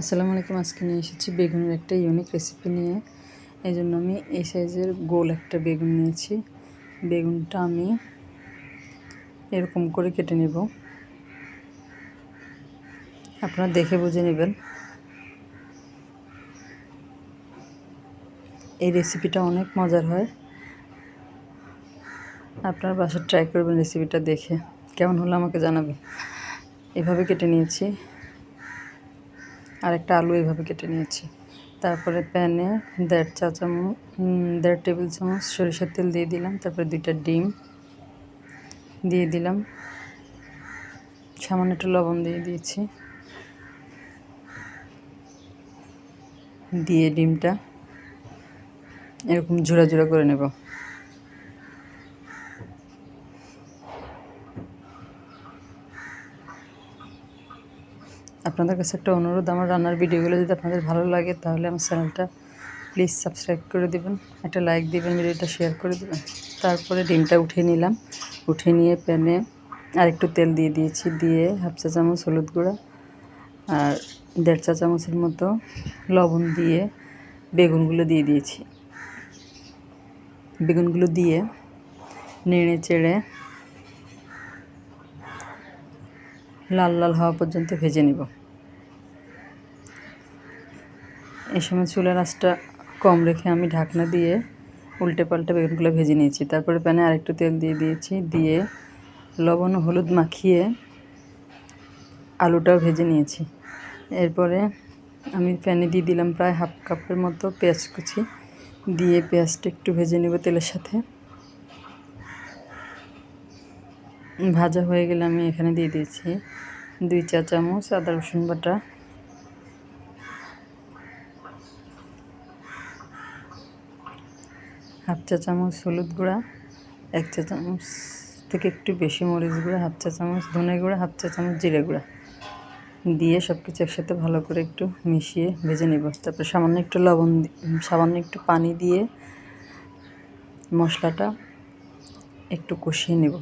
আসসালামু আলাইকুম। আজকে নিয়ে এসেছি বেগুনের একটা ইউনিক রেসিপি নিয়ে। এই জন্য আমি এই সাইজের গোল একটা বেগুন নিয়েছি। বেগুনটা আমি এরকম করে কেটে নেব। আপনারা দেখে বুঝে নেবেন। এই রেসিপিটা অনেক মজার হয়। আপনার বাসায় ট্রাই করবেন রেসিপিটা দেখে। কেমন হলো আমাকে জানাবেন। এভাবে কেটে নিয়েছি। আর একটা আলু এইভাবে কেটে নিয়েছি। তারপরে প্যানে দেড় চা চামচ দেড় টেবিল চামচ সরিষার তেল দিয়ে দিলাম। তারপরে দুইটা ডিম দিয়ে দিলাম। সামান্য একটু লবণ দিয়ে দিয়েছি। দিয়ে ডিমটা এরকম জোড়া জোড়া করে নেব। আপনাদের কাছে একটা অনুরোধ, আমার রান্নার ভিডিওগুলো যদি আপনাদের ভালো লাগে, তাহলে আমার চ্যানেলটা প্লিজ সাবস্ক্রাইব করে দেবেন, একটা লাইক দিবেন, ভিডিওটা শেয়ার করে দেবেন। তারপরে ডিমটা উঠিয়ে নিলাম, উঠিয়ে নিয়ে প্যানে আর একটু তেল দিয়ে দিয়েছি, দিয়ে হাফ চা চামচ হলুদ গুঁড়া আর দেড় চা চামচের মতো লবণ দিয়ে বেগুনগুলো দিয়ে দিয়েছি। বেগুনগুলো দিয়ে নেড়ে চেড়ে লাল লাল হওয়া পর্যন্ত ভেজে নিব। এই সময় চুলার আঁচটা কম রেখে আমি ঢাকনা দিয়ে উল্টে পাল্টে বেগুনগুলো ভেজে নিয়েছি। তারপরে প্যানে আরেকটু তেল দিয়ে দিয়েছি, দিয়ে লবণ হলুদ মাখিয়ে আলুটাও ভেজে নিয়েছি। এরপরে আমি প্যানে দিয়ে দিলাম প্রায় হাফ কাপের মতো পেঁয়াজ কুচি। দিয়ে পেঁয়াজটা একটু ভেজে নেব তেলের সাথে। ভাজা হয়ে গেলে আমি এখানে দিয়ে দিয়েছি দুই চা চামচ আদা রসুন বাটা। হাফ চা চামচ হলুদ গুঁড়া, এক চা চামচ থেকে একটু বেশি মরিচ গুঁড়া, হাফ চা চামচ ধনে গুঁড়া, হাফ চা চামচ জিরে গুঁড়া। দিয়ে সব কিছু একসাথে ভালো করে একটু মিশিয়ে ভেজে নেব। তারপর সামান্য একটু লবণ সামান্য একটু পানি দিয়ে মশলাটা একটু কষিয়ে নেব।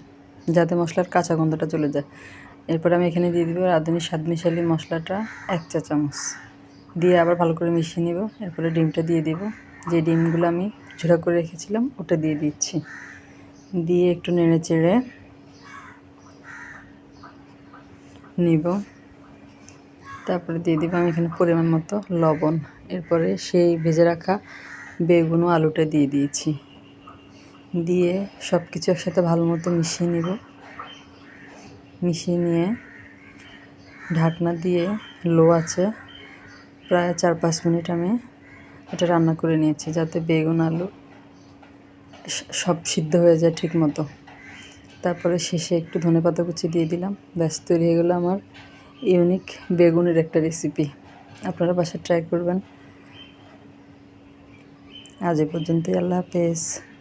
যাতে মশলার কাঁচা গন্ধটা চলে যায়। এরপর আমি এখানে দিয়ে দিব রাঁধুনি স্বাদ মিশালি মশলাটা এক চা চামচ দিয়ে আবার ভালো করে মিশিয়ে নেব। এরপরে ডিমটা দিয়ে দিব। যে ডিমগুলো আমি ঝোড়া করে রেখেছিলাম, ওটা দিয়ে দিচ্ছি। দিয়ে একটু নেড়ে চেড়ে নিব। তারপরে দিয়ে দিব আমি এখানে পরিমাণ মতো লবণ। এরপরে সেই ভেজে রাখা বেগুন ও আলুটা দিয়ে দিয়েছি। দিয়ে সব কিছু একসাথে ভালো মতো মিশিয়ে নিব। মিশিয়ে নিয়ে ঢাকনা দিয়ে লো আছে। প্রায় চার পাঁচ মিনিট আমি এটা রান্না করে নিয়েছি যাতে বেগুন, আলু সব সিদ্ধ হয়ে যায় ঠিক মতো। তারপরে শেষে একটু ধনে পাতা কুচি দিয়ে দিলাম। ব্যাস, তৈরি হয়ে গেলো আমার ইউনিক বেগুনের একটা রেসিপি। আপনারা বাসায় ট্রাই করবেন। আজ এ পর্যন্তই, আল্লাহ হাফেজ।